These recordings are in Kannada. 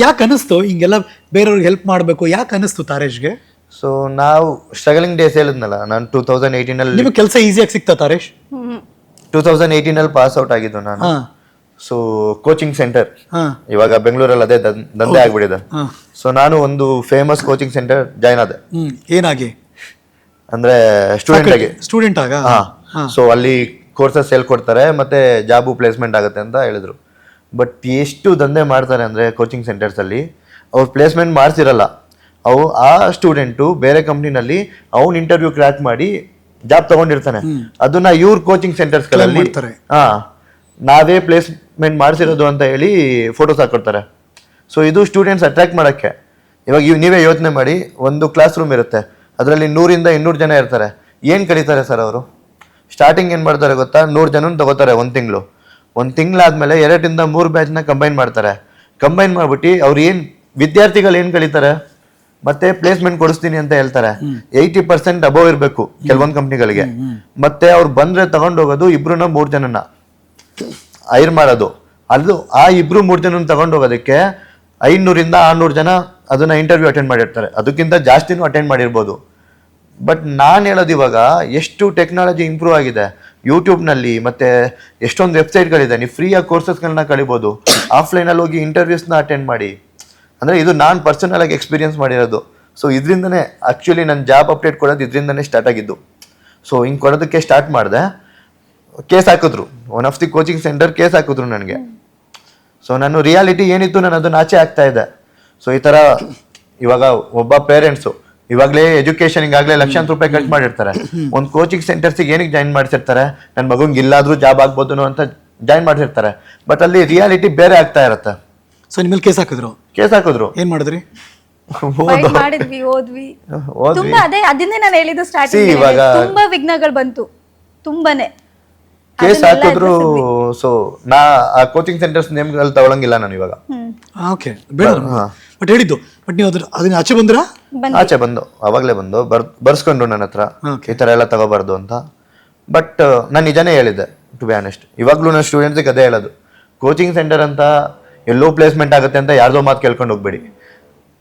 ಯಾಕೆ ಅನಿಸ್ತು ಹಿಂಗೆಲ್ಲ ಬೇರೆಯವ್ರಿಗೆ ಹೆಲ್ಪ್ ಮಾಡಬೇಕು ಯಾಕೆ ಅನಿಸ್ತು ತಾರೇಶ್ಗೆ? ಸೊ ನಾವು ಸ್ಟ್ರಗಲಿಂಗ್ ಡೇಸ್ ಹೇಳಿದ್ನಲ್ಲ ನಾನು ಟೂ ತೌಸಂಡ್ ಏಯ್ಟೀನಲ್ಲಿ ನಿಮಗೆ ಕೆಲಸ ಈಸಿಯಾಗಿ ಸಿಗ್ತಾ ತಾರೇಶ್? ಟೂ ತೌಸಂಡ್ ಏಯ್ಟೀನಲ್ಲಿ ಪಾಸ್ ಔಟ್ ಆಗಿದ್ದು ನಾನು. ಹಾ. ಸೊ ಕೋಚಿಂಗ್ ಸೆಂಟರ್ ಹಾ. ಇವಾಗ ಬೆಂಗಳೂರಲ್ಲಿ ಅದೇ ದನ್- ದಂಧೆ ಆಗ್ಬಿಟ್ಟಿದೆ. ಸೊ ನಾನು ಒಂದು ಫೇಮಸ್ ಕೋಚಿಂಗ್ ಸೆಂಟರ್ ಜಾಯ್ನ್ ಆದೆ. ಏನಾಗಿ? ಅಂದ್ರೆ ಸ್ಟೂಡೆಂಟ್ ಆಗಿ. ಸ್ಟೂಡೆಂಟ್ ಆಗ? ಹಾ. ಸೊ ಅಲ್ಲಿ ಕೋರ್ಸಸ್ ಹೇಳ್ಕೊಡ್ತಾರೆ ಮತ್ತೆ ಜಾಬು ಪ್ಲೇಸ್ಮೆಂಟ್ ಆಗುತ್ತೆ ಅಂತ ಹೇಳಿದ್ರು. ಬಟ್ ಎಷ್ಟು ದಂಧೆ ಮಾಡ್ತಾರೆ ಅಂದರೆ ಕೋಚಿಂಗ್ ಸೆಂಟರ್ಸಲ್ಲಿ ಅವ್ರು ಪ್ಲೇಸ್ಮೆಂಟ್ ಮಾಡ್ತಿರಲ್ಲ ಅವು ಆ ಸ್ಟೂಡೆಂಟು ಬೇರೆ ಕಂಪ್ನಿನಲ್ಲಿ ಅವ್ನು ಇಂಟರ್ವ್ಯೂ ಕ್ರ್ಯಾಕ್ ಮಾಡಿ ಜಾಬ್ ತಗೊಂಡಿರ್ತಾನೆ. ಅದನ್ನ ಇವ್ರ ಕೋಚಿಂಗ್ ಸೆಂಟರ್ಸ್ಗಳಲ್ಲಿ. ಹಾ ನಾವೇ ಪ್ಲೇಸ್ಮೆಂಟ್ ಮಾಡಿಸಿರೋದು ಅಂತ ಹೇಳಿ ಫೋಟೋಸ್ ಹಾಕೊಡ್ತಾರೆ. ಸೊ ಇದು ಸ್ಟೂಡೆಂಟ್ಸ್ ಅಟ್ರಾಕ್ಟ್ ಮಾಡೋಕ್ಕೆ. ಇವಾಗ ಇವ್ ನೀವೇ ಯೋಚನೆ ಮಾಡಿ ಒಂದು ಕ್ಲಾಸ್ ರೂಮ್ ಇರುತ್ತೆ. ಅದರಲ್ಲಿ ನೂರಿಂದ ಇನ್ನೂರು ಜನ ಇರ್ತಾರೆ. ಏನು ಕಲಿತಾರೆ ಸರ್ ಅವರು? ಸ್ಟಾರ್ಟಿಂಗ್ ಏನು ಮಾಡ್ತಾರೆ ಗೊತ್ತಾ? ನೂರು ಜನ ತಗೋತಾರೆ ಒಂದು ತಿಂಗಳು. ಒಂದು ತಿಂಗಳಾದ್ಮೇಲೆ ಎರಡರಿಂದ ಮೂರು ಬ್ಯಾಚ್ನ ಕಂಬೈನ್ ಮಾಡ್ತಾರೆ. ಕಂಬೈನ್ ಮಾಡ್ಬಿಟ್ಟು ಅವ್ರು ಏನು ವಿದ್ಯಾರ್ಥಿಗಳು ಏನು ಕಲಿತಾರೆ? ಮತ್ತೆ ಪ್ಲೇಸ್ಮೆಂಟ್ ಕೊಡಿಸ್ತೀನಿ ಅಂತ ಹೇಳ್ತಾರೆ. ಏಯ್ಟಿ ಪರ್ಸೆಂಟ್ ಅಬೋವ್ ಇರಬೇಕು ಕೆಲವೊಂದು ಕಂಪ್ನಿಗಳಿಗೆ ಮತ್ತೆ ಅವ್ರು ಬಂದ್ರೆ ತಗೊಂಡೋಗೋದು ಇಬ್ರನ್ನ ಮೂರು ಜನನ ಐರ್ ಮಾಡೋದು. ಅದು ಆ ಇಬ್ರು ಮೂರು ಜನ ತಗೊಂಡು ಹೋಗೋದಕ್ಕೆ ಐನೂರಿಂದ ಆರ್ನೂರು ಜನ ಅದನ್ನ ಇಂಟರ್ವ್ಯೂ ಅಟೆಂಡ್ ಮಾಡಿರ್ತಾರೆ. ಅದಕ್ಕಿಂತ ಜಾಸ್ತಿನೂ ಅಟೆಂಡ್ ಮಾಡಿರ್ಬೋದು. ಬಟ್ ನಾನು ಹೇಳೋದು ಇವಾಗ ಎಷ್ಟು ಟೆಕ್ನಾಲಜಿ ಇಂಪ್ರೂವ್ ಆಗಿದೆ? ಯೂಟ್ಯೂಬ್ನಲ್ಲಿ ಮತ್ತೆ ಎಷ್ಟೊಂದು ವೆಬ್ಸೈಟ್ಗಳಿದೆ ನೀವು ಫ್ರೀಯಾಗಿ ಕೋರ್ಸಸ್ಗಳನ್ನ ಕಳಿಬೋದು. ಆಫ್ಲೈನಲ್ಲಿ ಹೋಗಿ ಇಂಟರ್ವ್ಯೂಸ್ನ ಅಟೆಂಡ್ ಮಾಡಿ. ಅಂದರೆ ಇದು ನಾನು ಪರ್ಸನಲ್ ಆಗಿ ಎಕ್ಸ್ಪೀರಿಯನ್ಸ್ ಮಾಡಿರೋದು. ಸೊ ಇದರಿಂದನೇ ಆ್ಯಕ್ಚುಲಿ ನನ್ನ ಜಾಬ್ ಅಪ್ಡೇಟ್ ಕೊಡೋದು ಇದರಿಂದನೇ ಸ್ಟಾರ್ಟ್ ಆಗಿದ್ದು. ಸೊ ಹಿಂಗೆ ಕೊಡೋದಕ್ಕೆ ಸ್ಟಾರ್ಟ್ ಮಾಡಿದೆ. ಕೇಸ್ ಹಾಕಿದ್ರು. One of the coaching centre case ಹಾಕಿದ್ರು ನನಗೆ. ಸೊ ನಾನು ರಿಯಾಲಿಟಿ ಏನಿತ್ತು ನಾನು ಅದನ್ನ ಆಚೆ ಆಗ್ತಾ ಇದ್ದೆ. ಸೊ ಈ ಥರ ಇವಾಗ ಒಬ್ಬ ಪೇರೆಂಟ್ಸು ಇವಾಗಲೇ ಎಜುಕೇಶನ್ ಈಗಾಗಲೇ ಲಕ್ಷಾಂತರ ರೂಪಾಯಿ ಖರ್ಚು ಮಾಡಿರ್ತಾರೆ. ಒಂದು ಕೋಚಿಂಗ್ ಸೆಂಟರ್ಸಿಗೆ ಏನಕ್ಕೆ ಜಾಯಿನ್ ಮಾಡಿಸಿರ್ತಾರೆ? ನನ್ನ ಮಗಂಗೆ ಇಲ್ಲಾದ್ರೂ ಜಾಬ್ ಆಗ್ಬೋದು ಅಂತ ಜಾಯಿನ್ ಮಾಡಿರ್ತಾರೆ ಬಟ್ ಅಲ್ಲಿ ರಿಯಾಲಿಟಿ ಬೇರೆ ಆಗ್ತಾ ಇರುತ್ತೆ. ಸೊ ನಿಮ್ಮಲ್ಲಿ ಕೇಸ್ ಹಾಕಿದ್ರು? ಕೇಸ್ ಹಾಕಿದ್ರು. ಏನ್ ಮಾಡಿದ್ರಿ? ಮಾಡಿದ್ವಿ ಓದ್ವಿ. ಓದ್ವಿ. ತುಂಬಾ ಅದೇ ಅದನ್ನೇ ನಾನು ಹೇಳಿದ್ದು See, ಸ್ಟಾರ್ಟಿಂಗ್ ಇವಾಗ- ತುಂಬಾ ವಿಘ್ನಗಳು ಬಂತು. ತುಂಬಾನೇ. ಕೇಸ್ ಹಾಕಿದ್ರು. ಸೊ ನಾ ಆ ಕೋಚಿಂಗ್ ಸೆಂಟರ್ಸ್ ನೇಮ್ಗಳಲ್ಲಿ ತಗೊಳಂಗಿಲ್ಲ ನಾನು ಇವಾಗ. ಓಕೆ ಬೇಡ ಬಟ್ ಹೇಳಿದ್ದು ಬಟ್ ನೀವು ಅದ್ರ ಅದನ್ನ ಆಚೆ ಬಂದ್ರಾ? ಆಚೆ ಬಂದು ಅವಾಗಲೇ ಬಂದು ಬರ್ ಬರ್ಸ್ಕೊಂಡ್ರು ನನ್ನ ಹತ್ರ. ಈ ಥರ ಎಲ್ಲ ತಗೋಬಾರ್ದು ಅಂತ. ಬಟ್ ನಾನು ನಿಜನೇ ಹೇಳಿದ್ದೆ ಟು ಬಿ ಆನೆಸ್ಟ್ ಇವಾಗಲೂ ನನ್ನ ಸ್ಟೂಡೆಂಟ್ಸಿಗೆ ಅದೇ ಹೇಳೋದು. ಕೋಚಿಂಗ್ ಸೆಂಟರ್ ಅಂತ ಎಲ್ಲೋ ಪ್ಲೇಸ್ಮೆಂಟ್ ಆಗುತ್ತೆ ಅಂತ ಯಾರ್ದೋ ಮಾತು ಕೇಳ್ಕೊಂಡು ಹೋಗ್ಬೇಡಿ.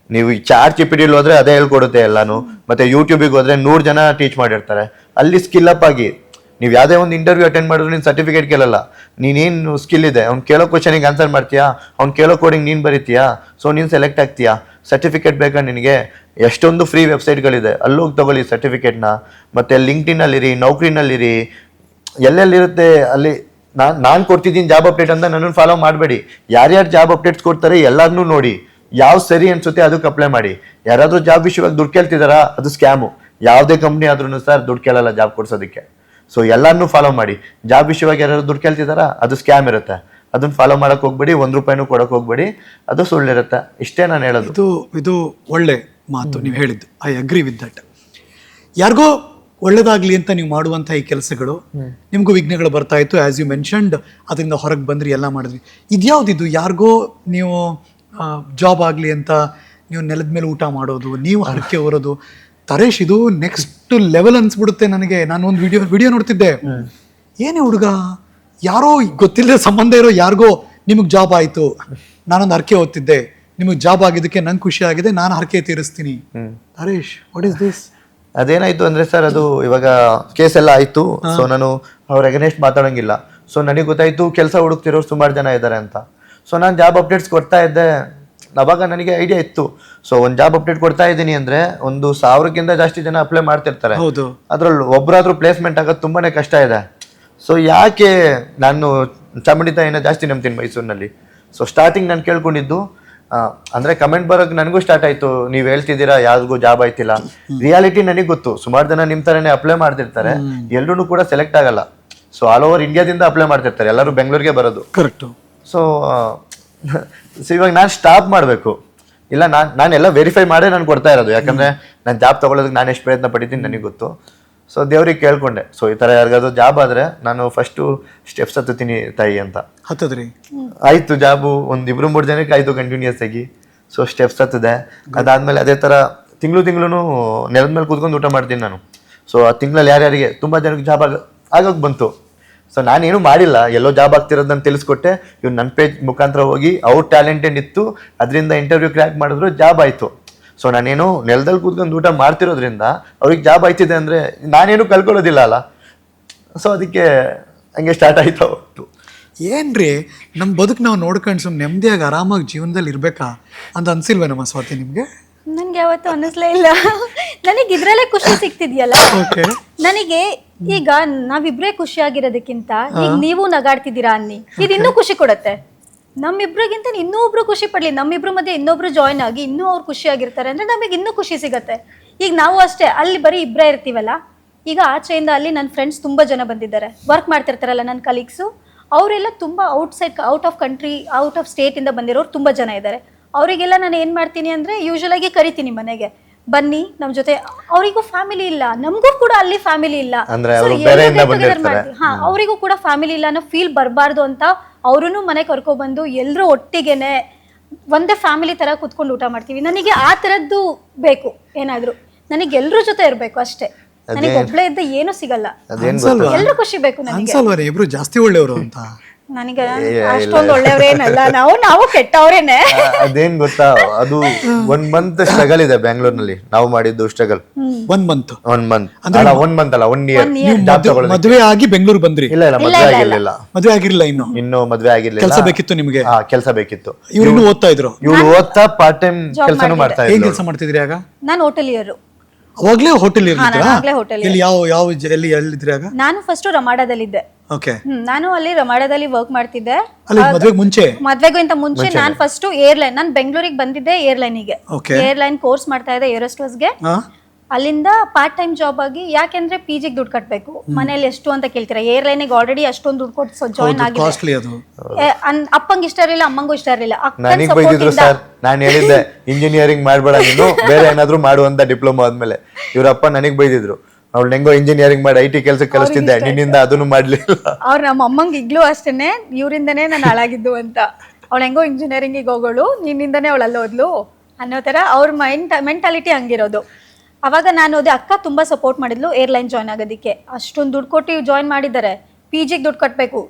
ನೀವು ಈ ಚಾರ್ ಚಿಪಿಡಿಲ್ ಹೋದ್ರೆ ಅದೇ ಹೇಳ್ಕೊಡುತ್ತೆ ಎಲ್ಲಾನು. ಮತ್ತೆ ಯೂಟ್ಯೂಬಿಗೆ ಹೋದ್ರೆ ನೂರು ಜನ ಟೀಚ್ ಮಾಡಿರ್ತಾರೆ. ಅಲ್ಲಿ ಸ್ಕಿಲ್ ಅಪ್ ಆಗಿ ನೀವು ಯಾವುದೇ ಒಂದು ಇಂಟರ್ವ್ಯೂ ಅಟೆಂಡ್ ಮಾಡಿದ್ರು ನೀನು ಸರ್ಟಿಫಿಕೇಟ್ ಕೇಳಲ್ಲ. ನೀನೇನು ಸ್ಕಿಲ್ ಇದೆ? ಅವ್ನು ಕೇಳೋ ಕ್ವಶನಿಗೆ ಆನ್ಸರ್ ಮಾಡ್ತೀಯಾ? ಅವ್ನು ಕೇಳೋ ಕೋಡಿಂಗ್ ನೀನು ಬರೀತೀಯಾ? ಸೊ ನೀನು ಸೆಲೆಕ್ಟ್ ಆಗ್ತೀಯಾ? ಸರ್ಟಿಫಿಕೇಟ್ ಬೇಕಾ ನಿನಗೆ? ಎಷ್ಟೊಂದು ಫ್ರೀ ವೆಬ್ಸೈಟ್ಗಳಿದೆ ಅಲ್ಲೋಗಿ ತಗೊಳ್ಳಿ ಸರ್ಟಿಫಿಕೇಟ್ನ ಮತ್ತು ಲಿಂಕ್ಡಿನಲ್ಲಿರಿ ನೌಕರಿನಲ್ಲಿರಿ. ಎಲ್ಲೆಲ್ಲಿರುತ್ತೆ? ಅಲ್ಲಿ ನಾನು ನಾನು ಕೊಡ್ತಿದ್ದೀನಿ ಜಾಬ್ ಅಪ್ಡೇಟ್ ಅಂತ ನನ್ನನ್ನು ಫಾಲೋ ಮಾಡಬೇಡಿ. ಯಾರ್ಯಾರು ಜಾಬ್ ಅಪ್ಡೇಟ್ಸ್ ಕೊಡ್ತಾರೆ ಎಲ್ಲರನ್ನೂ ನೋಡಿ. ಯಾವ ಸರಿ ಅನಿಸುತ್ತೆ ಅದಕ್ಕೆ ಅಪ್ಲೈ ಮಾಡಿ. ಯಾರಾದರೂ ಜಾಬ್ ವಿಷಯವಾಗಿ ದುಡ್ಡು ಕೇಳ್ತಿದ್ದಾರಾ ಅದು ಸ್ಕ್ಯಾಮು ಯಾವುದೇ ಕಂಪ್ನಿ ಆದ್ರೂ ಸರ್ ದುಡ್ಡು ಕೇಳಲ್ಲ ಜಾಬ್ ಕೊಡ್ಸೋದಕ್ಕೆ. ಸೊ ಎಲ್ಲಾನು ಫಾಲೋ ಮಾಡಿ. ಜಾಬ್ ವಿಷಯವಾಗಿ ಯಾರು ದುಡ್ಡು ಕೇಳ್ತಿದಾರಾ? ಅದು ಸ್ಕ್ಯಾಮ್ ಇರುತ್ತೆ. ಅದನ್ನ ಫಾಲೋ ಮಾಡಕ್ ಹೋಗ್ಬೇಡಿ ಒಂದ್ ರೂಪಾಯಿನೂ ಕೊಡಕ್ ಹೋಗ್ಬೇಡಿ. ಅದು ಸುಳ್ಳಿರುತ್ತೆ. ಇಷ್ಟೇ ನಾನು ಹೇಳೋದು. ಇದು ಇದು ಒಳ್ಳೆ ಮಾತು ನೀವು ಹೇಳಿದ್ದು. ಐ ಅಗ್ರಿ ವಿತ್ ದಟ್ ಯಾರಿಗೋ ಒಳ್ಳೇದಾಗ್ಲಿ ಅಂತ ನೀವು ಮಾಡುವಂಥ ಈ ಕೆಲಸಗಳು ನಿಮಗೂ ವಿಘ್ನಗಳು ಬರ್ತಾ ಇತ್ತು. ಆಸ್ ಯು ಮೆನ್ಷನ್ಡ್ ಅದರಿಂದ ಹೊರಗೆ ಬಂದ್ರಿ ಎಲ್ಲ ಮಾಡಿದ್ರಿ. ಇದ್ಯಾವ್ದಿದು? ಯಾರಿಗೋ ನೀವು ಜಾಬ್ ಆಗಲಿ ಅಂತ ನೀವು ನೆಲದ ಮೇಲೆ ಊಟ ಮಾಡೋದು ನೀವು ಹರಕೆ ಹೊರೋದು ತರೇಶ್ ಇದು ನೆಕ್ಸ್ಟ್ ಲೆವೆಲ್ ಅನ್ಸ್ಬಿಡುತ್ತೆ ನನಗೆ. ನಾನು ಒಂದು ವಿಡಿಯೋ ವಿಡಿಯೋ ನೋಡ್ತಿದ್ದೆ. ಏನೇ ಹುಡುಗ ಯಾರೋ ಗೊತ್ತಿಲ್ಲದೆ ಸಂಬಂಧ ಇರೋ ಯಾರಿಗೋ ನಿಮಗೆ ಜಾಬ್ ಆಯಿತು. ನಾನೊಂದು ಹರಕೆ ಓದ್ತಿದ್ದೆ ನಿಮಗೆ ಜಾಬ್ ಆಗಿದ್ದಕ್ಕೆ ನಂಗೆ ಖುಷಿ ಆಗಿದೆ ನಾನು ಹರಕೆ ತೀರಿಸ್ತೀನಿ. ತರೇಶ್ ವಾಟ್ ಇಸ್ ದಿಸ್ ಅದೇನಾಯ್ತು ಅಂದ್ರೆ ಸರ್ ಅದು ಇವಾಗ ಕೇಸ್ ಎಲ್ಲ ಆಯ್ತು. ಸೊ ನಾನು ಅವ್ರ ಎಗನೆಸ್ಟ್ ಮಾತಾಡೋಂಗಿಲ್ಲ. ಸೊ ನನಗೆ ಗೊತ್ತಾಯ್ತು ಕೆಲಸ ಹುಡುಕ್ತಿರೋರು ಸುಮಾರು ಜನ ಇದ್ದಾರೆ ಅಂತ. ಸೊ ನಾನು ಜಾಬ್ ಅಪ್ಡೇಟ್ಸ್ ಕೊಡ್ತಾ ಇದ್ದೆ. ಅವಾಗ ನನಗೆ ಐಡಿಯಾ ಇತ್ತು. ಸೊ ಒಂದು ಜಾಬ್ ಅಪ್ಡೇಟ್ ಕೊಡ್ತಾ ಇದ್ದೀನಿ ಅಂದ್ರೆ ಒಂದು ಸಾವಿರಕ್ಕಿಂತ ಜಾಸ್ತಿ ಜನ ಅಪ್ಲೈ ಮಾಡ್ತಿರ್ತಾರೆ. ಹೌದು. ಅದ್ರಲ್ಲಿ ಒಬ್ಬರಾದ್ರೂ ಪ್ಲೇಸ್ಮೆಂಟ್ ಆಗೋದು ತುಂಬಾನೇ ಕಷ್ಟ ಇದೆ. ಸೊ ಯಾಕೆ ನಾನು ಚಾಮುಂಡಿ ತಾಯಿನ ಜಾಸ್ತಿ ನಂಬ್ತೀನಿ ಮೈಸೂರಿನಲ್ಲಿ? ಸೊ ಸ್ಟಾರ್ಟಿಂಗ್ ನಾನು ಕೇಳ್ಕೊಂಡಿದ್ದು ಅಂದ್ರೆ ಕಮೆಂಟ್ ಬರೋಕ್ ನನಗೂ ಸ್ಟಾರ್ಟ್ ಆಯ್ತು. ನೀವು ಹೇಳ್ತಿದ್ದೀರಾ ಯಾರಿಗೂ ಜಾಬ್ ಆಯ್ತಿಲ್ಲ. ರಿಯಾಲಿಟಿ ನನಗೆ ಗೊತ್ತು. ಸುಮಾರು ಜನ ನಿಮ್ ತರನೇ ಅಪ್ಲೈ ಮಾಡ್ತಿರ್ತಾರೆ. ಎಲ್ಲರೂ ಕೂಡ ಸೆಲೆಕ್ಟ್ ಆಗಲ್ಲ. ಸೊ ಆಲ್ ಓವರ್ ಇಂಡಿಯಾದಿಂದ ಅಪ್ಲೈ ಮಾಡ್ತಿರ್ತಾರೆ. ಎಲ್ಲರೂ ಬೆಂಗಳೂರಿಗೆ ಬರೋದು. ಕರೆಕ್ಟ್ ಸೊ ಸೊ ಇವಾಗ ನಾನು ಸ್ಟಾಪ್ ಮಾಡಬೇಕು. ಇಲ್ಲ ನಾನು ನಾನೆಲ್ಲ ವೆರಿಫೈ ಮಾಡೇ ನಾನು ಕೊಡ್ತಾ ಇರೋದು. ಯಾಕಂದರೆ ನಾನು ಜಾಬ್ ತೊಗೊಳೋದಕ್ಕೆ ನಾನು ಎಷ್ಟು ಪ್ರಯತ್ನ ಪಡಿತೀನಿ ನನಗೆ ಗೊತ್ತು. ಸೊ ದೇವ್ರಿಗೆ ಕೇಳ್ಕೊಂಡೆ. ಸೊ ಈ ಥರ ಯಾರಿಗಾದ್ರು ಜಾಬ್ ಆದರೆ ನಾನು ಫಸ್ಟು ಸ್ಟೆಪ್ಸ್ ಹತ್ತುತ್ತೀನಿ ತಾಯಿ ಅಂತ. ಹತ್ತದ್ರಿ? ಆಯಿತು ಜಾಬು ಒಂದು ಇಬ್ಬರು ಮೂರು ಜನಕ್ಕೆ ಆಯಿತು ಕಂಟಿನ್ಯೂಸ್ ಆಗಿ. ಸೊ ಸ್ಟೆಪ್ಸ್ ಹತ್ತದೆ. ಅದಾದಮೇಲೆ ಅದೇ ಥರ ತಿಂಗಳು ತಿಂಗಳು ನೆಲದ ಮೇಲೆ ಕೂತ್ಕೊಂಡು ಊಟ ಮಾಡ್ತೀನಿ ನಾನು. ಸೊ ಆ ತಿಂಗಳಲ್ಲಿ ಯಾರ್ಯಾರಿಗೆ ತುಂಬ ಜನಕ್ಕೆ ಜಾಬ್ ಆಗ ಆಗೋಕೆ ಬಂತು. ಸೊ ನಾನೇನು ಮಾಡಿಲ್ಲ. ಎಲ್ಲೋ ಜಾಬ್ ಆಗ್ತಿರೋದನ್ನ ತಿಳಿಸ್ಕೊಟ್ಟೆ. ಇವ್ನು ನನ್ನ ಪೇಜ್ ಮುಖಾಂತರ ಹೋಗಿ ಅವ್ರ ಟ್ಯಾಲೆಂಟೆಡ್ ಇತ್ತು ಅದರಿಂದ ಇಂಟರ್ವ್ಯೂ ಕ್ರ್ಯಾಕ್ ಮಾಡಿದ್ರು ಜಾಬ್ ಆಯಿತು. ಸೊ ನಾನೇನು ನೆಲದಲ್ಲಿ ಕೂತ್ಕೊಂಡು ಊಟ ಮಾಡ್ತಿರೋದ್ರಿಂದ ಅವ್ರಿಗೆ ಜಾಬ್ ಆಯ್ತಿದೆ ಅಂದರೆ ನಾನೇನು ಕಲ್ಕೊಳ್ಳೋದಿಲ್ಲ ಅಲ್ಲ. ಸೊ ಅದಕ್ಕೆ ಹಂಗೆ ಸ್ಟಾರ್ಟ್ ಆಯ್ತು ಅವತ್ತು. ಏನ್ರಿ? ನಮ್ಮ ಬದುಕು ನಾವು ನೋಡ್ಕೊಂಡು ಸುಮ್ಮನೆ ನೆಮ್ಮದಿಯಾಗಿ ಆರಾಮಾಗಿ ಜೀವನದಲ್ಲಿ ಇರಬೇಕಾ ಅಂತ ಅನ್ಸಿಲ್ವೇ ನಮ್ಮ ಸ್ವಾತಿ ನಿಮಗೆ? ನನಗೆ ಯಾವತ್ತೂ ಅನ್ನಿಸ್ಲೇ ಇಲ್ಲ. ನನಗೆ ಇದರಲ್ಲೇ ಖುಷಿ ಸಿಗ್ತಿದೆಯಲ್ಲ? ಓಕೆ ನನಗೆ ಈಗ ನಾವಿಬ್ರೇ ಖುಷಿಯಾಗಿರೋದಕ್ಕಿಂತ ಈಗ ನೀವು ನಗಾಡ್ತಿದ್ದೀರಾ ಅನ್ನಿ. ಇದು ಇನ್ನೂ ಖುಷಿ ಕೊಡುತ್ತೆ. ನಮ್ಮಿಬ್ರಿಗಿಂತ ಇನ್ನೂ ಒಬ್ರು ಖುಷಿ ಪಡ್ಲಿ. ನಮ್ಮಿಬ್ರ ಮಧ್ಯೆ ಇನ್ನೊಬ್ರು ಜಾಯ್ನ್ ಆಗಿ ಇನ್ನೂ ಅವ್ರು ಖುಷಿಯಾಗಿರ್ತಾರೆ ಅಂದ್ರೆ ನಮಗೆ ಇನ್ನೂ ಖುಷಿ ಸಿಗತ್ತೆ. ಈಗ ನಾವು ಅಷ್ಟೇ ಅಲ್ಲಿ ಬರೀ ಇಬ್ಬರೇ ಇರ್ತೀವಲ್ಲ? ಈಗ ಆಚೆಯಿಂದ ಅಲ್ಲಿ ನನ್ನ ಫ್ರೆಂಡ್ಸ್ ತುಂಬಾ ಜನ ಬಂದಿದ್ದಾರೆ. ವರ್ಕ್ ಮಾಡ್ತಿರ್ತಾರಲ್ಲ ನನ್ನ ಕಲೀಗ್ಸು ಅವರೆಲ್ಲ ತುಂಬಾ outside out of country out of state ಇಂದ ಬಂದಿರೋರು ತುಂಬಾ ಜನ ಇದ್ದಾರೆ. ಅವರಿಗೆಲ್ಲ ನಾನು ಏನ್ ಮಾಡ್ತೀನಿ ಅಂದ್ರೆ ಯೂಶಲ್ ಆಗಿ ಕರಿತೀನಿ ಮನೆಗೆ. ಬನ್ನಿ ನಮ್ ಜೊತೆ. ಅವರಿಗೂ ಫ್ಯಾಮಿಲಿ ಇಲ್ಲ. ನಮಗೂ ಕೂಡ ಅಲ್ಲಿ ಫ್ಯಾಮಿಲಿ ಇಲ್ಲ. ಅಂದ್ರೆ So, ಅವ್ರು ಎಲ್ಲರೂ ಬೇರೆಯಿಂದ get together ಬಂದಿರ್ತಾರೆ. ಮಾಡ್ತೀವಿ. ಹಾ ಅವರಿಗೂ ಕೂಡ ಫ್ಯಾಮಿಲಿ ಇಲ್ಲ ಅನ್ನೋ ಫೀಲ್ ಬರಬಾರ್ದು ಅಂತ ಅವ್ರೂ ಮನೆ ಕರ್ಕೊಬಂದು ಎಲ್ಲರೂ ಒಟ್ಟಿಗೆನೆ ಒಂದೇ ಫ್ಯಾಮಿಲಿ ತರ ಕುತ್ಕೊಂಡು ಊಟ ಮಾಡ್ತೀವಿ. ನನಗೆ ಆ ತರದ್ದು ಬೇಕು ಏನಾದ್ರು. ನನಗೆ ಎಲ್ರ ಜೊತೆ ಇರಬೇಕು ಅಷ್ಟೇ. ನನಗೆ ಒಬ್ಳೆ ಇದ್ದ ಏನು ಸಿಗಲ್ಲ. ಎಲ್ಲರೂ ಎಲ್ರು ಖುಷಿ ಬೇಕು ನನಗೆ. ಇಬ್ರು ಜಾಸ್ತಿ ಒಳ್ಳೆಯವರು ಅಂತ. ನನಗೆ ಅಷ್ಟೊಂದು ಒಳ್ಳೆಯವ್ರೇನಲ್ಲ. ನಾವು ನಾವು ಕೆಟ್ಟವ್ರೇನೆ. ಅದೇನ್ ಗೊತ್ತಾ? ಅದು ಒನ್ ಮಂತ್ ಸ್ಟ್ರಗಲ್ ಇದೆ ಬ್ಯಾಂಗ್ಳೂರ್ನಲ್ಲಿ. ನಾವು ಮಾಡಿದ್ದು struggle one month one month ಅಲ್ಲ ಒನ್ ಮಂತ್ ಅಲ್ಲ ಒನ್ ಇಯರ್ ಮದ್ವೆ ಆಗಿ ಬೆಂಗಳೂರು ಬಂದ್ರಿ. ಇಲ್ಲ ಇಲ್ಲ ಮದ್ವೆ ಆಗಿರ್ಲಿಲ್ಲ. ಮದ್ವೆ ಆಗಿರ್ಲಿಲ್ಲ ಇನ್ನು. ಇನ್ನು ಮದ್ವೆ ಆಗಿರ್ಲಿಲ್ಲ. ಕೆಲಸ ಬೇಕಿತ್ತು ನಿಮಗೆ? ಹಾ ಕೆಲಸ ಬೇಕಿತ್ತು. ಇವ್ರು ಇನ್ನು ಓದ್ತಾ ಇದ್ರು? ಇವ್ರು ಓದ್ತಾ ಪಾರ್ಟ್ ಟೈಮ್ ಕೆಲಸನೂ ಮಾಡ್ತಾ ಏನ್ ಇದ್ಲು ಕೆಲಸ ಮಾಡ್ತಿದ್ರಿ ಆಗ? ನಾನು ಹೋಟೆಲಿಯರು ಅವಾಗ್ಲೇ ಹೋಟೆಲ್ ಇರ್ಲಿಲ್ಲ ನಾನು ಆಗ್ಲೇ ಹೋಟೆಲ್ ಇಲ್ಲಿ ಯಾವ ಯಾವ ಎಲ್ಲಿ ಎಲ್ಲಿದ್ರಿ ಆಗ? ನಾನು ಫಸ್ಟ್ ರಮಾಡದಲ್ಲಿದ್ದೆ. ಓಕೆ ಹ್ಮ್ ನಾನು ಅಲ್ಲಿ ರಮಾಡದಲ್ಲಿ ವರ್ಕ್ ಮಾಡ್ತಿದ್ದೆ. ಅಲ್ಲಿ ಮದ್ವೆಗೆ ಮುಂಚೆ? ಮದ್ವೆಗಿಂತ ಮುಂಚೆ ನಾನು ಫಸ್ಟ್ ಏರ್ಲೈನ್ ನಾನು ಬೆಂಗಳೂರಿಗೆ ಬಂದಿದ್ದೆ ಏರ್ಲೈನಿಗೆ ಏರ್ ಏರ್ಲೈನ್ ಕೋರ್ಸ್ ಮಾಡ್ತಾ ಇದ್ದೆ ಏರೋಸ್ಟೋಸ್ಗೆ ಗೆ ಅಲ್ಲಿಂದ ಪಾರ್ಟ್ ಟೈಮ್ ಜಾಬ್ ಆಗಿ ಯಾಕೆಂದ್ರೆ ಪಿ ಜಿಗೆ ದುಡ್ಡು ಕಟ್ಟಬೇಕು ಮನೇಲಿ ಎಷ್ಟು ಅಂತ ಕೇಳ್ತೀರಾ? ಏರ್ಲೈನಿಗೆ ಆಲ್ರೆಡಿ ಅಷ್ಟೊಂದು ದುಡ್ಡು ಕೊಟ್ಟು ಜಾಯ್ನ್ ಆಗಿದೆ ಅಪ್ಪಂಗೆ ಇಷ್ಟ ಇರಲಿಲ್ಲ ಅಮ್ಮಂಗೂ ಇಷ್ಟ ಇರಲಿಲ್ಲ. ನನಗೆ ನನಗ್ ಬೈದಿದ್ರು ಸರ್. ನಾನು ಹೇಳಿದ್ದೆ ಇಂಜಿನಿಯರಿಂಗ್ ಮಾಡಬೇಡ ನೀನು ಬೇರೆ ಏನಾದ್ರು ಮಾಡು ಅಂತ ಡಿಪ್ಲೊಮಾ ಆದ್ಮೇಲೆ. ಇವರಪ್ಪ ನನಗೆ ಬೈದಿದ್ರು. ಅವ್ಳು ಹೆಂಗೋ ಇಂಜಿನಿಯರಿಂಗ್ ಮಾಡಿ ಐ ಟಿ ಕೆಲಸಕ್ಕೆ ಕಲಿಸ್ತಿದ್ದೆ. ನಿನ್ನಿಂದ ಅದನ್ನು ಮಾಡ್ಲಿಲ್ಲ. ಅವ್ರು ನಮ್ಮ ಅಮ್ಮಂಗೆ ಈಗಲೂ ಅಷ್ಟೇನೆ ಇವರಿಂದನೇ ನಾನು ಹಾಳಾಗಿದ್ದು ಅಂತ. ಅವಳು ಹೆಂಗೋ ಇಂಜಿನಿಯರಿಂಗಿಗೆ ಹೋಗೋಳು ನಿನ್ನಿಂದನೇ ಅವಳು ಅಲ್ಲಿ ಹೋದ್ಲು ಅನ್ನೋ ಥರ ಅವ್ರ ಮೈಂಡ್ ಮೆಂಟಾಲಿಟಿ ಹಂಗಿರೋದು. ಅವಾಗ ನಾನು ಅದೇ ಅಕ್ಕ ತುಂಬ ಸಪೋರ್ಟ್ ಮಾಡಿದ್ಲು ಏರ್ಲೈನ್ ಜಾಯ್ನ್ ಆಗೋದಕ್ಕೆ. ಅಷ್ಟೊಂದು ದುಡ್ಡು ಕೊಟ್ಟು ಜಾಯ್ನ್ ಮಾಡಿದ್ದಾರೆ. ಪಿ ಜಿಗೆ ದುಡ್ಡು ಕಟ್ಟಬೇಕು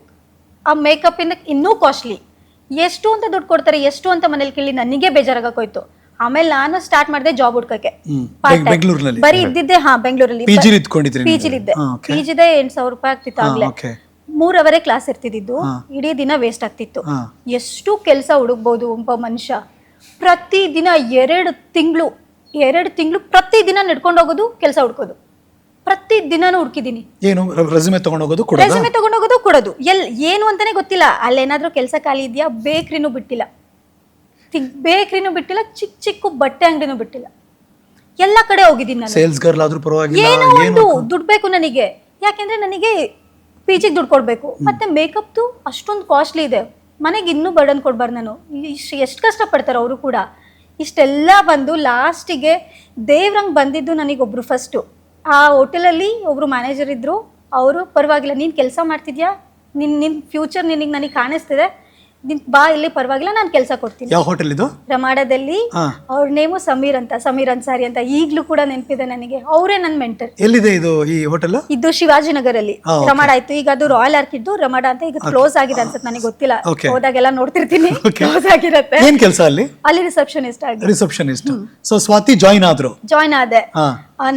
ಆ ಮೇಕಪ್ಪಿಂದ ಇನ್ನೂ ಕಾಸ್ಟ್ಲಿ ಎಷ್ಟು ಅಂತ ದುಡ್ಡು ಕೊಡ್ತಾರೆ ಎಷ್ಟು ಅಂತ ಮನೇಲಿ ಕೇಳಿ ನನಗೆ ಬೇಜಾರಾಗೋಯ್ತು. ಆಮೇಲೆ ನಾನು ಸ್ಟಾರ್ಟ್ ಮಾಡಿದೆ ಜಾಬ್ ಹುಡ್ಕಕ್ಕೆ. ಬೆಂಗ್ಳೂರ್ನಲ್ಲಿ? ಬರೀ ಇದ್ದಿದ್ದೆ ಹಾ ಬೆಂಗಳೂರಲ್ಲಿ. ಪಿಜಿ ಜಿಲಿ ಇದ್ಕೊಂಡಿದ್ರಿ ಪಿ ನೀವು? ಜಿಲಿದ್ದೆ ಹಾ, okay. ಪಿ ಜಿದೆ ಎಂಟು ಸಾವಿರ ರೂಪಾಯಿ ಆಗ್ತಿತ್ತು ಆಗ್ಲೇ. ಮೂರವರೆ ಮೂರ್ ಅವರೇ ಕ್ಲಾಸ್ ಇರ್ತಿದ್ದು ಇಡೀ ದಿನ ವೇಸ್ಟ್ ಆಗ್ತಿತ್ತು. ಎಷ್ಟು ಕೆಲಸ ಹುಡುಕ್ಬೋದು ಒಬ್ಬ ಮನುಷ್ಯ. ಪ್ರತಿ ದಿನ ಎರಡು ತಿಂಗಳು ಎರಡು ತಿಂಗಳು ಪ್ರತಿ ದಿನ ನಡ್ಕೊಂಡು ಹೋಗೋದು ಕೆಲಸ ಹುಡ್ಕೋದು. ಪ್ರತಿ ದಿನಾನು ಹುಡುಕಿದೀನಿ ಏನು ರೆಸ್ಯೂಮೆ ತಗೊಂಡು ಹೋಗೋದು ಕೂಡ ರೆಸ್ಯೂಮೆ ತಗೊಂಡು ಹೋಗೋದು ಕೊಡೋದು. ಎಲ್ ಏನು ಅಂತಾನೆ ಗೊತ್ತಿಲ್ಲ. ಅಲ್ಲೇನಾದ್ರೂ ಕೆಲಸ ಖಾಲಿ ಇದೆಯಾ? ಬೇಕ್ರಿನೂ ಬಿಟ್ಟಿಲ್ಲ. ಬೇಕ್ರಿನೂ ಬಿಟ್ಟಿಲ್ಲ ಚಿಕ್ಕ ಚಿಕ್ಕ ಬಟ್ಟೆ ಅಂಗಡಿನೂ ಬಿಟ್ಟಿಲ್ಲ. ಎಲ್ಲ ಕಡೆ ಹೋಗಿದ್ದೀನಿ ನಾನು. ಸೇಲ್ಸ್ ಗರ್ಲ್ ಆದ್ರೂ ಪರವಾಗಿಲ್ಲ ಏನೋ ಒಂದು ದುಡ್ಡು ಬೇಕು ನನಗೆ. ಯಾಕೆಂದ್ರೆ ನನಗೆ ಪಿ ಜಿಗೆ ದುಡ್ಡು ಕೊಡಬೇಕು. ಮತ್ತೆ ಮೇಕಪ್ದು ಅಷ್ಟೊಂದು ಕಾಸ್ಟ್ಲಿ ಇದೆ. ಮನೆಗೆ ಇನ್ನೂ ಬರ್ಡನ್ ಕೊಡ್ಬಾರ್ದು ನಾನು. ಇಷ್ಟು ಎಷ್ಟು ಕಷ್ಟಪಡ್ತಾರೆ ಅವರು ಕೂಡ. ಇಷ್ಟೆಲ್ಲ ಬಂದು ಲಾಸ್ಟಿಗೆ ದೇವ್ರಂಗೆ ಬಂದಿದ್ದು ನನಗೊಬ್ರು ಫಸ್ಟು ಆ ಹೋಟೆಲಲ್ಲಿ ಒಬ್ರು ಮ್ಯಾನೇಜರ್ ಇದ್ದರು ಅವರು ಪರವಾಗಿಲ್ಲ ನೀನು ಕೆಲಸ ಮಾಡ್ತಿದ್ಯಾ? ನಿನ್ನ ನಿನ್ನ ಫ್ಯೂಚರ್ ನಿನಗೆ ನನಗೆ ಕಾಣಿಸ್ತಿದೆ. ನಿನ್ ಬಾ ಇಲ್ಲಿ ಪರವಾಗಿಲ್ಲ ನಾನು ಕೆಲಸ ಕೊಡ್ತೀನಿ. ಯಾವ ಹೋಟೆಲ್ ಇದು? ರಮಾಡದಲ್ಲಿ ಹಾ. ಅವ್ರ ನೇಮು ಸಮೀರ್ ಅಂತ ಸಮೀರ್ ಅನ್ಸಾರಿ ಅಂತ ಈಗ್ಲೂ ಕೂಡ ನೆನಪಿದೆ ನನಗೆ. ಅವರೇ ನನ್ನ ಮೆಂಟರ್ ಎಲ್ಲಿದೆ ಇದು ಈ ಹೋಟೆಲ್ ಇದು ಶಿವಾಜಿನಗರಲ್ಲಿ. ಹಾ, okay. ರಮಾಡ ಆಯ್ತು. ಈಗ ಅದು ರಾಯಲ್ ಆರ್ಕ್ ಇದ್ದು ರಮಾಡ ಅಂತ ಈಗ ಕ್ಲೋಸ್ ಆಗಿದೆ ಅನ್ಸುತ್ತೆ ನನಗೆ ಗೊತ್ತಿಲ್ಲ. Okay. ಹೋದಾಗೆಲ್ಲ ನೋಡ್ತಿರ್ತೀನಿ. ಕ್ಲೋಸ್ ಆಗಿರತ್ತೆ. ಏನ್ ಕೆಲಸ ಅಲ್ಲಿ? ಅಲ್ಲಿ ರಿಸೆಪ್ಷನಿಸ್ಟ್ ಆಗಿ. ರಿಸೆಪ್ಷನಿಸ್ಟ್ ಸೊ ಸ್ವಾತಿ ಜಾಯಿನ್ ಆದ್ರು? ಜಾಯ್ನ್ ಆದೆ. ಹಾ.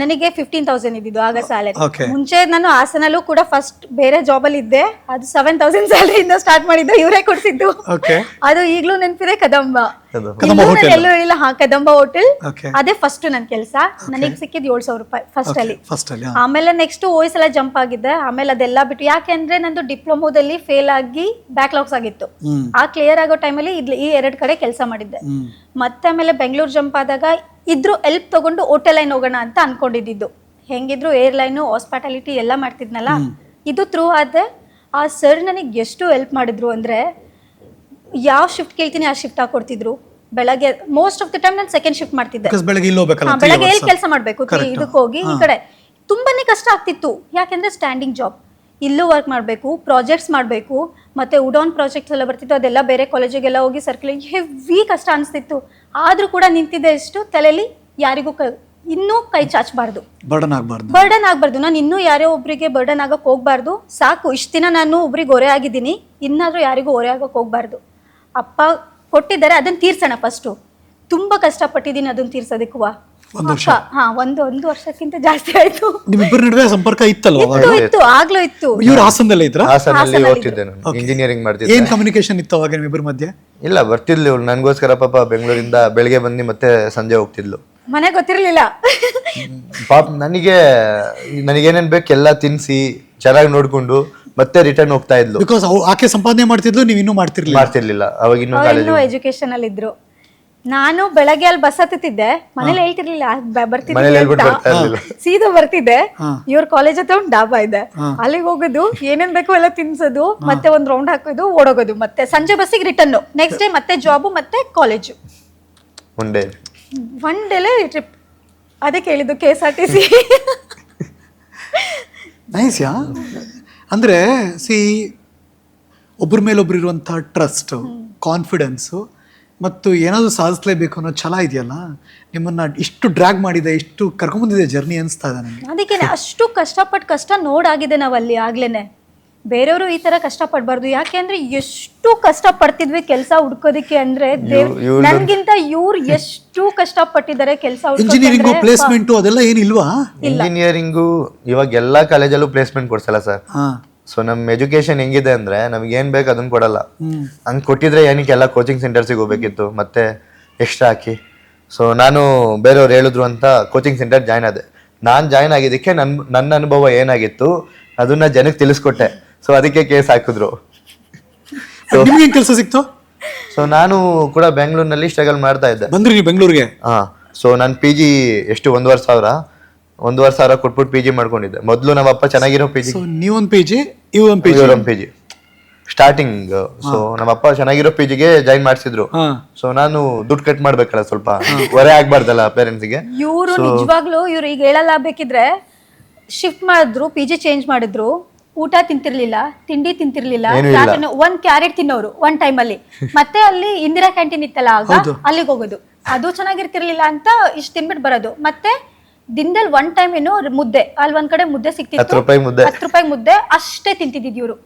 ನನಗೆ ಫಿಫ್ಟೀನ್ ತೌಸಂಡ್ ಇದ್ದಿದ್ದು ಆಗ ಸ್ಯಾಲರಿ Okay. ಮುಂಚೆ ನಾನು ಹಾಸನಲ್ಲೂ ಕೂಡ ಫಸ್ಟ್ ಬೇರೆ ಜಾಬ್ ಅಲ್ಲಿ ಇದ್ದೆ. ಅದು ಸೆವೆನ್ ತೌಸಂಡ್ ಸ್ಯಾಲರಿಯಿಂದ ಸ್ಟಾರ್ಟ್ ಮಾಡಿದ್ದು ಇವರೇ ಕೊಡ್ತಿದ್ದು ಓಕೆ ಅದು ಈಗಲೂ ನೆನಪಿದೆ ಕದಂಬ. ಇಲ್ಲೂ ಹಾ ಕದಂಬ ಹೋಟೆಲ್ ಅದೇ ಫಸ್ಟ್ ನನ್ನ ಕೆಲಸ. ನನಗೆ ಸಿಕ್ಕಿದ್ ಏಳು ಸಾವಿರ ರೂಪಾಯಿ ಫಸ್ಟ್ ಅಲ್ಲಿ. ಫಸ್ಟ್ ಅಲ್ಲಿ ಆಮೇಲೆ ನೆಕ್ಸ್ಟ್ ಓಯ್ಸ್ ಎಲ್ಲ ಜಂಪ್ ಆಗಿದೆ. ಆಮೇಲೆ ಅದೆಲ್ಲ ಬಿಟ್ಟು ಯಾಕೆಂದ್ರೆ ನಂದು ಡಿಪ್ಲೊಮೋದಲ್ಲಿ ಫೇಲ್ ಆಗಿ ಬ್ಯಾಕ್ ಲಾಕ್ಸ್ ಆಗಿತ್ತು ಆ ಕ್ಲಿಯರ್ ಆಗೋ ಟೈಮಲ್ಲಿ ಇಲ್ಲಿ ಈ ಎರಡು ಕಡೆ ಕೆಲಸ ಮಾಡಿದ್ದೆ. ಮತ್ತೆ ಆಮೇಲೆ ಬೆಂಗಳೂರು ಜಂಪ್ ಆದಾಗ ಇದ್ರು ಎಲ್ಪ್ ತಗೊಂಡು ಹೋಟೆಲ್ ಲೈನ್ ಹೋಗೋಣ ಅಂತ ಅನ್ಕೊಂಡಿದ್ದು ಹೆಂಗಿದ್ರು ಏರ್ಲೈನು ಹಾಸ್ಪಿಟಾಲಿಟಿ ಎಲ್ಲ ಮಾಡ್ತಿದ್ನಲ್ಲ? ಇದು ಥ್ರೂ ಆದ್ರೆ ಆ ಸರ್ ನನಗೆ ಎಷ್ಟು ಹೆಲ್ಪ್ ಮಾಡಿದ್ರು ಅಂದ್ರೆ ಯಾವ ಶಿಫ್ಟ್ ಕೇಳ್ತೀನಿ ಆ ಶಿಫ್ಟ್ ಹಾಕೊಡ್ತಿದ್ರು. ಬೆಳಗ್ಗೆ ಮೋಸ್ಟ್ ಆಫ್ ದ ಟೈಮ್ ನಾನು ಸೆಕೆಂಡ್ ಶಿಫ್ಟ್ ಮಾಡ್ತಿದ್ದೆ. ಬೆಳಗ್ಗೆ ಇಲ್ಲಿ ಹೋಗ್ಬೇಕಲ್ಲ ಹಾ, three ಬೆಳಗ್ಗೆ hours. ಎಲ್ಲಿ ಕೆಲಸ ಮಾಡಬೇಕು? ಇದಕ್ಕೆ ಹೋಗಿ ಈ ಕಡೆ. ತುಂಬಾನೇ ಕಷ್ಟ ಆಗ್ತಿತ್ತು. ಯಾಕೆಂದ್ರೆ ಸ್ಟ್ಯಾಂಡಿಂಗ್ ಜಾಬ್ ಇಲ್ಲೂ ವರ್ಕ್ ಮಾಡಬೇಕು ಪ್ರಾಜೆಕ್ಟ್ಸ್ ಮಾಡಬೇಕು ಮತ್ತೆ ಉಡಾನ್ ಪ್ರಾಜೆಕ್ಟ್ಸ್ ಎಲ್ಲ ಬರ್ತಿತ್ತು ಅದೆಲ್ಲ ಬೇರೆ ಕಾಲೇಜಿಗೆಲ್ಲ ಹೋಗಿ ಸರ್ಕಲ್ ಹೆವಿ ಕಷ್ಟ ಅನಿಸ್ತಿತ್ತು. ಆದ್ರೂ ಕೂಡ ನಿಂತಿದ್ದೆ ಎಷ್ಟು? ತಲೆಯಲ್ಲಿ ಯಾರಿಗೂ ಕ ಇನ್ನೂ ಕೈ ಚಾಚಬಾರ್ದು. ಬರ್ಡನ್ ಆಗ್ಬಾರ್ದು. ಬರ್ಡನ್ ಆಗಬಾರ್ದು. ನಾನು ಇನ್ನೂ ಯಾರೇ ಒಬ್ರಿಗೆ ಬರ್ಡನ್ ಆಗಕ್ಕೆ ಹೋಗ್ಬಾರ್ದು. ಸಾಕು ಇಷ್ಟು ದಿನ ನಾನು ಒಬ್ರಿಗೆ ಹೊರೆ ಆಗಿದ್ದೀನಿ. ಇನ್ನಾದ್ರೂ ಯಾರಿಗೂ ಹೊರೆ ಆಗಕ್ಕೆ ಹೋಗ್ಬಾರ್ದು. ಅಪ್ಪ ಕೊಟ್ಟಿದ್ದಾರೆ ಅದನ್ನ ತೀರ್ಸೋಣ ಫಸ್ಟು ತುಂಬಾ ಕಷ್ಟಪಟ್ಟಿದ್ದೀನಿ ಅದನ್ನ ತೀರ್ಸೋದಕ್ಕೂ ಒಂದ್ ವರ್ಷ? ಹಾ ಒಂದು ಒಂದು ವರ್ಷಕ್ಕಿಂತ ಜಾಸ್ತಿ ಆಯ್ತು. ನಿಮ್ಮಿಬ್ಬರ ನಡುವೆ ಸಂಪರ್ಕ ಇತ್ತಲ್ವಾ ಇತ್ತು ಇತ್ತು ಆಗ್ಲೂ ಇತ್ತು. ಇವ್ರ ಹಾಸನದಲ್ಲೇ ಇದ್ರ? ಹಾಸನಲ್ಲಿ ಹಾಸನಲ್ಲಿ ಓದ್ತಿದ್ದೆ ನಾನು. ಇಂಜಿನಿಯರಿಂಗ್ ಮಾಡ್ತಿದ್ದೆ. ಏನ್ ಕಮ್ಯುನಿಕೇಶನ್ ಇತ್ತು ಅವಾಗ ನಿಮ್ಮಿಬ್ಬರ ಮಧ್ಯೆ? ಇಲ್ಲ ಬರ್ತಿದ್ಲು ಇವ್ಳು. ನನಗೋಸ್ಕರ ಪಾಪ ಬೆಂಗಳೂರಿಂದ ಬೆಳಗ್ಗೆ ಬಂದು ಮತ್ತೆ ಸಂಜೆ ಹೋಗ್ತಿದ್ಲು. ಮನೆ ಗೊತ್ತಿರ್ಲಿಲ್ಲ. ಪಾಪ ನನಗೆ ನನಗೇನೇನು ಬೇಕು ಎಲ್ಲ ತಿನ್ಸಿ ಚೆನ್ನಾಗಿ ನೋಡ್ಕೊಂಡು ಮತ್ತೆ ರಿಟರ್ನ್ ಹೋಗ್ತಾ ಇದ್ಲು. ಬಿಕಾಸ್ ಆಕೆ ಸಂಪಾದನೆ ಮಾಡ್ತಿದ್ಲು ನೀವು ಇನ್ನೂ ಮಾಡ್ತಿರ್ಲಿಲ್ಲ. ಮಾಡ್ತಿರ್ಲಿಲ್ಲ. ಅವಾಗ ಇನ್ನೂ ಅವ್ರು ಕಾಲೇಜ್ ಇನ್ನೂ ಎಜುಕೇಶನ್ ಅಲ್ಲಿ ಇದ್ರು ನಾನು ಬೆಳಗ್ಗೆ ಅಲ್ಲಿ ಬಸ್ ಹತ್ತಿದ್ದೆ ಮನೇಲಿ ಹೇಳ್ತಿರ್ಲಿಲ್ಲ ಬ- ಬರ್ತಿದ್ದೀನಿ ಮನೇಲಿ ಹೇಳ್ಬಿಟ್ಟು ಅಂತ. ಬರ್ತಾ ಇರ್ಲಿಲ್ಲ. ಸೀದಾ ಬರ್ತಿದ್ದೆ. ಇವ್ರ ಕಾಲೇಜ್ ಹತ್ರ ಒಂದು ಡಾಬಾ ಇದೆ. ಅಲ್ಲಿಗೆ ಹೋಗೋದು ಏನೇನ್ ಬೇಕೋ ಎಲ್ಲ ತಿನ್ಸೋದು ಮತ್ತೆ ಒಂದ್ ರೌಂಡ್ ಹಾಕೋದು ಓಡೋಗೋದು. ಮತ್ತೆ ಸಂಜೆ ಬಸ್ಸಿಗೆ ರಿಟರ್ನ್ ನೆಕ್ಸ್ಟ್ ಡೇ ಮತ್ತೆ ಜಾಬು ಮತ್ತೆ ಕಾಲೇಜು ಮುಂದೆ ಒನ್ ಡೇ ಟ್ರಿಪ್ ಅದೇ ಕೇಳಿದ್ದು K S R T C nice ಯಾ? ಅಂದ್ರೆ ಸಿ ಒಬ್ಬರ ಮೇಲೊಬ್ರು ಇರುವಂಥ ಟ್ರಸ್ಟು ಕಾನ್ಫಿಡೆನ್ಸು ಮತ್ತು ಏನಾದರೂ ಸಾಧಿಸಲೇಬೇಕು ಅನ್ನೋ ಛಲ ಇದೆಯಲ್ಲ, ನಿಮ್ಮನ್ನ ಇಷ್ಟು ಡ್ರ್ಯಾಗ್ ಮಾಡಿದೆ, ಇಷ್ಟು ಕರ್ಕೊಂಡ್ಬಂದಿದೆ ಜರ್ನಿ ಅನಿಸ್ತಾ ಇದೆ ನನಗೆ ಅದಕ್ಕೆ ಅಷ್ಟು ಕಷ್ಟಪಟ್ಟು ಕಷ್ಟ ನೋಡಾಗಿದೆ ನಾವು ಅಲ್ಲಿ ಆಗ್ಲೇನೆ. ಬೇರೆಯವರು ಈ ತರ ಕಷ್ಟ ಪಡಬಾರ್ದು ಯಾಕೆ ಅಂದ್ರೆ ಎಷ್ಟು ಕಷ್ಟ ಪಡ್ತಿದ್ವಿ ಕೆಲಸ ಹುಡ್ಕೋದಿಕ್ಕೆ ಅಂದ್ರೆ ದೇವ್- ಇವ್ಳ್ದು- ನನ್ಗಿಂತ ಇವ್ರು ಎಷ್ಟು ಕಷ್ಟ ಪಟ್ಟಿದ್ದಾರೆ ಕೆಲಸ ಇಂಜಿನಿಯರಿಂಗ್ ಪ್ಲೇಸ್ಮೆಂಟ್ ಅದೆಲ್ಲ ಏನಿಲ್ವಾ? ಇಂಜಿನಿಯರಿಂಗು ಇವಾಗ ಎಲ್ಲಾ ಕಾಲೇಜಲ್ಲೂ ಪ್ಲೇಸ್ಮೆಂಟ್ ಕೊಡ್ಸಲ್ಲ ಸರ್ ಹಾಂ. ಸೊ ನಮ್ಮ ಎಜುಕೇಶನ್ ಹೆಂಗಿದೆ ಅಂದ್ರೆ ನಮ್ಗೆ ಏನ್ ಬೇಕು ಅದನ್ನ ಕೊಡಲ್ಲ. ಹಂಗ್ ಕೊಟ್ಟಿದ್ರೆ ಏನಕ್ಕೆ ಎಲ್ಲ ಕೋಚಿಂಗ್ ಸೆಂಟರ್ಸಿಗೆ ಹೋಗ್ಬೇಕಿತ್ತು. ಮತ್ತೆ ಎಕ್ಸ್ಟ್ರಾ ಹಾಕಿ. ಸೊ ನಾನು ಬೇರೆಯವ್ರು ಹೇಳಿದ್ರು ಅಂತ ಕೋಚಿಂಗ್ ಸೆಂಟರ್ ಜಾಯ್ನ್ ಆದೆ. ನಾನು ಜಾಯ್ನ್ ಆಗಿದ್ದಕ್ಕೆ ನನ್ ನನ್ನ ಅನುಭವ ಏನಾಗಿತ್ತು ಅದನ್ನ ಜನಕ್ಕೆ ತಿಳಿಸ್ಕೊಟ್ಟೆ. ಸೊ ಅದಕ್ಕೆ ಕೇಸ್ ಹಾಕಿದ್ರು. ನಿಮ್ಗೆ ಕೆಲಸ ಸಿಕ್ತು? ಸೊ ನಾನು ಕೂಡ ಬೆಂಗಳೂರಿನಲ್ಲಿ ಸ್ಟ್ರಗಲ್ ಮಾಡ್ತಾ ಇದ್ದೆ. ಬಂದ್ರಿ ನೀವು ಬೆಂಗಳೂರಿಗೆ? ಹಾ ಸೊ ನಾನು ಪಿ ಜಿ ಎಷ್ಟು ಒಂದೂವರೆ ಸಾವಿರ? ಒಂದೂವರೆ ಸಾವಿರ ಕೊಟ್ಬಿಟ್ಟು ಪಿ ಜಿ ಮಾಡ್ಕೊಂಡಿದ್ದೆ. ಮೊದಲು ನಮ್ಮ ಅಪ್ಪ ಚೆನ್ನಾಗಿರೋ ಪಿ ಜಿ ನೀವು ನೀವೊಂದು P G ಇವೊಂದು P G P G starting so ನಮ್ಮ ಅಪ್ಪ ಚೆನ್ನಾಗಿರೋ ಪಿ ಜಿಗೆ ಜಾಯಿನ್ ಮಾಡಿಸಿದ್ರು. ಹಾಂ. ಸೊ ನಾನು ದುಡ್ಡು ಕಟ್ ಮಾಡ್ಬೇಕಲ್ಲ ಸ್ವಲ್ಪ. ಹೊರೆ ಆಗ್ಬಾರ್ದಲ್ಲ ಪೇರೆಂಟ್ಸ್ಗೆ ಇವರು ನಿಜವಾಗ್ಲೂ ಇವ್ರು ಈಗ ಹೇಳಲ್ಲ ಬೇಕಿದ್ರೆ ಶಿಫ್ಟ್ ಮಾಡಿದ್ರು ಪಿ ಜಿ ಚೇಂಜ್ ಮಾಡಿದ್ರು. ಊಟ ತಿಂತಿರ್ಲಿಲ್ಲ ತಿಂಡಿ ತಿಂತಿರ್ಲಿಲ್ಲ ಏನೂ ಇಲ್ಲ. ಯಾಕಂದ್ರೆ ಒಂದ್ ಕ್ಯಾರೆಟ್ ತಿನ್ನೋರು ಒಂದ್ ಟೈಮ್ ಅಲ್ಲಿ. ಮತ್ತೆ ಅಲ್ಲಿ ಇಂದಿರಾ ಕ್ಯಾಂಟೀನ್ ಇತ್ತಲ್ಲ ಆಗ ಅಲ್ಲಿಗೆ ಹೋಗೋದು. ಅದು ಚೆನ್ನಾಗಿರ್ತಿರ್ಲಿಲ್ಲ ಅಂತ ಇಷ್ಟು ತಿನ್ಬಿಟ್ಟು ಬರೋದು. ಮತ್ತೆ ದಿನದಲ್ಲಿ ಒನ್ ಟೈಮ್ ಏನೋ ಮುದ್ದೆ ಅಲ್ಲಿ ಒಂದ್ ಕಡೆ ಮುದ್ದೆ ಹತ್ತು ಸಿಕ್ತಿತ್ತು ರೂಪಾಯಿ ಮುದ್ದೆ. ಹತ್ತು ರೂಪಾಯಿ ಮುದ್ದೆ ಅಷ್ಟೇ ತಿಂತಿದ್ದಿದ್ದು ಇವರು.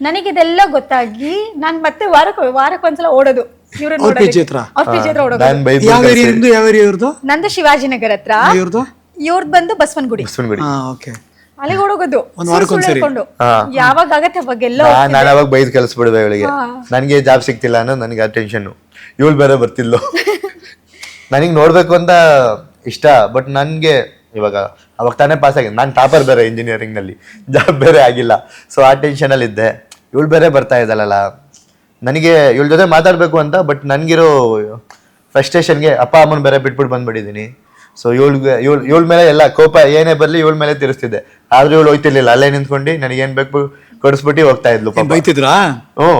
ನನಗಿದೆಲ್ಲ ಗೊತ್ತಾಗಿ ನಾನ್ ಮತ್ತೆ ವಾರಕ್ಕೆ ವಾರಕ್ಕೆ ಒಂದ್ಸಲ ಓಡೋದು. ಇವ್ರು ಅವ್ರ PG ಹತ್ರ? ಅವ್ರ ಪಿ ಜಿ ಹತ್ರ ಓಡೋದು. ನಾನು ಬೈಕ್ ಯಾವ ಏರಿಯಾ ನಿಮ್ದು? ಯಾವ ಏರಿಯಾ ಇವ್ರದ್ದು ನಂದು ಶಿವಾಜಿನಗರ್ ಹತ್ರ. ಇವ್ರದ್ದು ಇವ್ರದ್ದು ಬಂದು ಬಸವನಗುಡಿ. ಬಿಡಿ ಹಾಂ ಓಕೆ ಅಲ್ಲಿಗೆ ಓಡೋಗೋದು ಒಂದ್ ವಾರಕ್ಕೆ ಸುಳ್ಳು ಒಂದ್ಸರಿ. ಹೇಳ್ಕೊಂಡು. ಯಾವಾಗ ಆಗತ್ತೆ ಅವಾಗೆಲ್ಲ ನಾನು ಅವಾಗ ಬೈದ್ ಕಲಿಸ್ಬಿಡುವೆ ಇವಳಿಗೆ. ನನಗೆ ಜಾಬ್ ಸಿಗ್ತಿಲ್ಲ ಅನ್ನೋ ನನಗೆ ಆ ಟೆನ್ಷನ್ ಇವಳು ಬೇರೆ ಬರ್ತಿದ್ಲು. ನನಗೆ ನೋಡ್ಬೇಕು ಅಂತ ಇಷ್ಟ ಬಟ್ ನನಗೆ ಇವಾಗ ಅವಾಗ ತಾನೇ ಪಾಸ್ ಆಗಿದೆ. ನಾನು ಟಾಪರ್ ಬೇರೆ ಇಂಜಿನಿಯರಿಂಗ್ನಲ್ಲಿ. ಜಾಬ್ ಬೇರೆ ಆಗಿಲ್ಲ. ಸೊ ಆ ಟೆನ್ಷನ್ ಅಲ್ಲಿ ಇದ್ದೆ. ಇವಳು ಬೇರೆ ಬರ್ತಾ ಇದ್ದಾಳಲ್ಲ. ನನಗೆ ಇವಳ ಜೊತೆ ಮಾತಾಡ್ಬೇಕು ಅಂತ ಬಟ್ ನನ್ಗಿರೋ ಫ್ರಸ್ಟ್ರೇಷನ್ಗೆ ಅಪ್ಪ ಅಮ್ಮನ ಬೇರೆ ಬಿಟ್ಬಿಟ್ಟು ಬಂದ್ಬಿಟ್ಟಿದ್ದೀನಿ ಸೊ ಇವಳಿಗೆ ಇವಳು ಇವಳ ಮೇಲೆ ಎಲ್ಲ ಕೋಪ ಏನೇ ಬರಲಿ ಇವಳ ಮೇಲೆ ತಿರ್ಸ್ತಿದ್ದೆ. ಆದ್ರೆ ಇವಳು ಹೋಯ್ತಿರ್ಲಿಲ್ಲ. ಅಲ್ಲೇ ನಿಂತ್ಕೊಂಡು ನನಗೆ ಏನ್ ಬೇಕು ಕೊಡಿಸ್ಬಿಟ್ಟು ಹೋಗ್ತಾ ಇದ್ಲು ಪಾಪ. ಬೈತಿದ್ರಾ? ಹ್ಞೂ.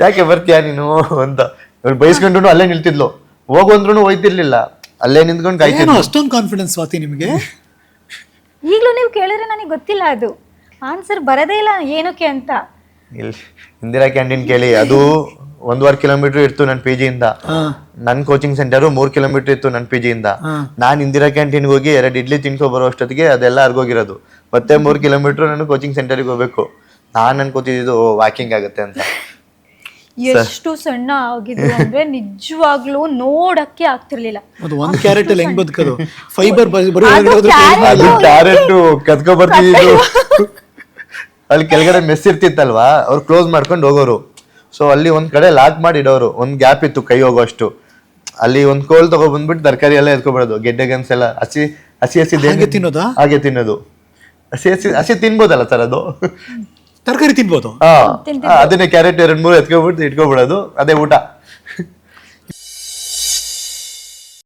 ಯಾಕೆ ಬರ್ತೀಯಾ ನೀನು ಅಂತ. ಇವಳು ಬೈಸ್ಕೊಂಡು ಅಲ್ಲೇ ನಿಲ್ತಿದ್ಲು. ಹೋಗು ಅಂದ್ರೂ ಹೋಯ್ತಿರ್ಲಿಲ್ಲ. ಅಲ್ಲೇ ನಿಂತ್ಕೊಂಡು ಏನು ಕಾಯ್ತಿದ್ಲು ಅಷ್ಟೊಂದು ಕಾನ್ಫಿಡೆನ್ಸ್ ಸ್ವಾತಿ ನಿಮಗೆ? ಈಗಲೂ ನೀವು ಕೇಳಿದ್ರೆ ನನಗೆ ಗೊತ್ತಿಲ್ಲ ಅದು. ಆನ್ಸರ್ ಬರದೇ ಇಲ್ಲ ಏನಕ್ಕೆ ಅಂತ. ಇಲ್ಲಿ ಇಂದಿರಾ ಕ್ಯಾಂಟೀನ್ ಕೇಳಿ ಅದು ಒಂದೂವರೆ ಕಿಲೋಮೀಟರ್ ಇತ್ತು ನನ್ನ ಪಿ ಜಿಯಿಂದ ನನ್ನ ಕೋಚಿಂಗ್ ಸೆಂಟರು ಮೂರು ಕಿಲೋಮೀಟರ್ ಇತ್ತು ನನ್ನ ಪಿ ಜಿಯಿಂದ ನಾನು ಇಂದಿರಾ ಕ್ಯಾಂಟೀನ್ಗೆ ಹೋಗಿ ಎರಡು ಇಡ್ಲಿ ತಿನ್ಕೊ ಬರೋ ಅಷ್ಟೊತ್ತಿಗೆ ಅದೆಲ್ಲ ಅರ್ಗೋಗಿರೋದು. ಮತ್ತೆ ಮೂರು ಕಿಲೋಮೀಟರ್ ನಾನು ಕೋಚಿಂಗ್ ಸೆಂಟರ್ಗೆ ಹೋಗ್ಬೇಕು. ನಾನು ಅನ್ಕೋತಿದ್ದು ವಾಕಿಂಗ್ ಆಗುತ್ತೆ ಅಂತ. ಎಷ್ಟು ಸಣ್ಣ ಆಗಿದ್ರು ಅಂದ್ರೆ ನಿಜವಾಗ್ಲೂ ನೋಡಕ್ಕೆ ಆಗ್ತಿರ್ಲಿಲ್ಲ. ಅದು ಒಂದು ಕ್ಯಾರೆಟ್ ಅಲ್ಲಿ ಹೆಂಗ್ ಬದುಕೋದು? ಫೈಬರ್ ಕ್ಯಾರೆಟ್ ಕತ್ಕೊ ಬರ್ತಿದ್ದು ಅಲ್ಲಿ ಕೆಳಗಡೆ ಮೆಸ್ ಇರ್ತಿತ್ತಲ್ವಾ? ಅವ್ರು ಕ್ಲೋಸ್ ಮಾಡ್ಕೊಂಡು ಹೋಗೋರು. ಸೊ ಅಲ್ಲಿ ಒಂದ್ ಕಡೆ ಲಾಕ್ ಮಾಡಿ ಇಡೋರು. ಒಂದ್ ಗ್ಯಾಪ್ ಇತ್ತು ಕೈ ಹೋಗೋಷ್ಟು ಅಲ್ಲಿ ಒಂದ್ ಕೋಲ್ ತಗೋ ಬಂದ್ಬಿಟ್ಟು ತರಕಾರಿ ಎಲ್ಲ ಎತ್ಕೊಬಾರದು. ಗೆಡ್ಡೆ ಗೆಣಸು ಎಲ್ಲ ಹಸಿ ಹಸಿ ಹಸಿ ಹಾಗೆ ತಿನ್ನೋದು? ಹಾಗೆ ತಿನ್ನೋದು. ಹಸಿ ಹಸಿ ಹಸಿ ತಿನ್ಬೋದಲ್ಲ ಸರ್ ಅದು? ತರಕಾರಿ ತಿನ್ಬೋದು? ಹಾ. ಅದನ್ನೇ ಕ್ಯಾರೆಟ್ ಎರಡ್ ಮೂರು ಎತ್ಕೊಬಿಟ್ಟು ಇಟ್ಕೊಬಿಡೋದು. ಅದೇ ಊಟ.